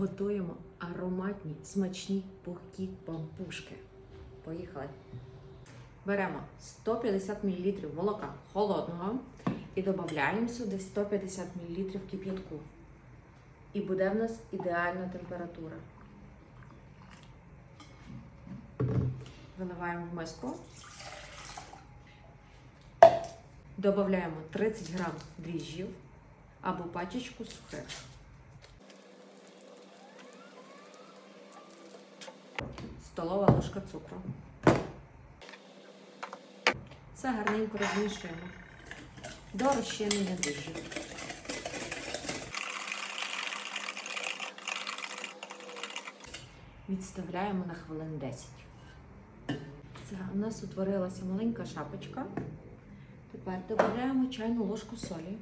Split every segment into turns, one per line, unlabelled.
готуємо ароматні, смачні пухкі пампушки. Поїхали. Беремо 150 мл молока холодного і додаємо сюди 150 мл кип'ятку. І буде в нас ідеальна температура. Виливаємо в миску. Додаємо 30 грам дріжджів або пачечку сухих. Столова ложка цукру. Все гарненько розмішуємо до розчинення дріжджів. Відставляємо на хвилин 10. Це у нас утворилася маленька шапочка. Тепер додаємо чайну ложку солі.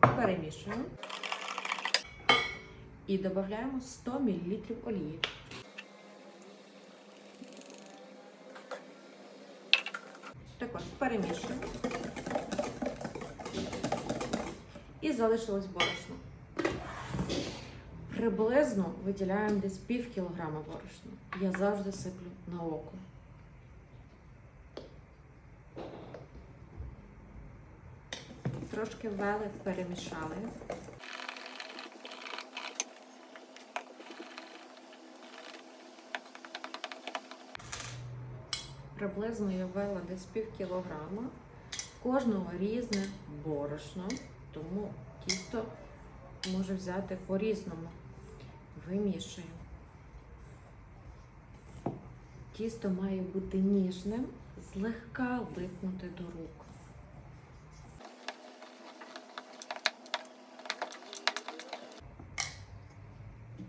Перемішуємо. І додаємо 100 мл олії. Також перемішуємо. І залишилось борошно. Приблизно виділяємо десь пів кілограма борошна. Я завжди сиплю на око. Трошки ввели, перемішали. Приблизно я ввела десь пів кілограма. Кожного різне борошно, тому тісто може взяти по-різному. Вимішуємо. Тісто має бути ніжним, злегка липнути до рук.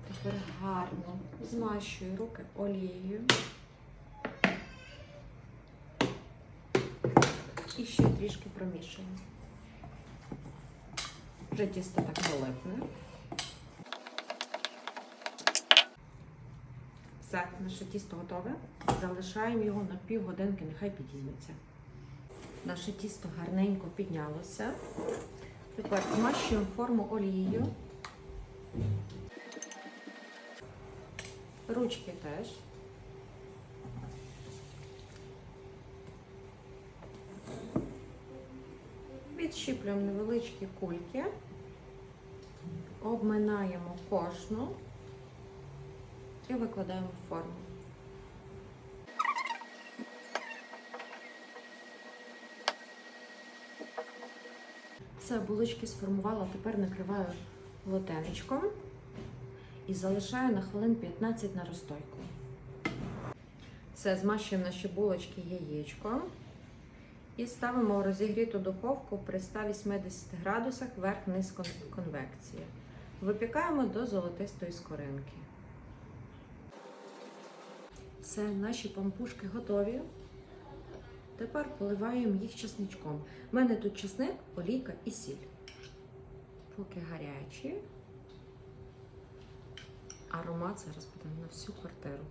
Тепер гарно змащую руки олією. І ще трішки промішуємо. Вже тісто так налипне. Все, наше тісто готове. Залишаємо його на півгодинки, нехай підійметься. Наше тісто гарненько піднялося. Тепер змащуємо форму олією. Ручки теж. Відщіплюємо невеличкі кульки, обминаємо кожну і викладаємо в форму. Все, булочки сформувала, тепер накриваю глотенечком і залишаю на хвилин 15 на розстойку. Все, змащуємо наші булочки яєчком і ставимо в розігріту духовку при 180 градусах верх-низ конвекції. Випікаємо до золотистої скоринки. Все, наші пампушки готові. Тепер поливаємо їх чесничком. У мене тут чесник, олійка і сіль. Поки гарячі. Аромат зараз буде на всю квартиру.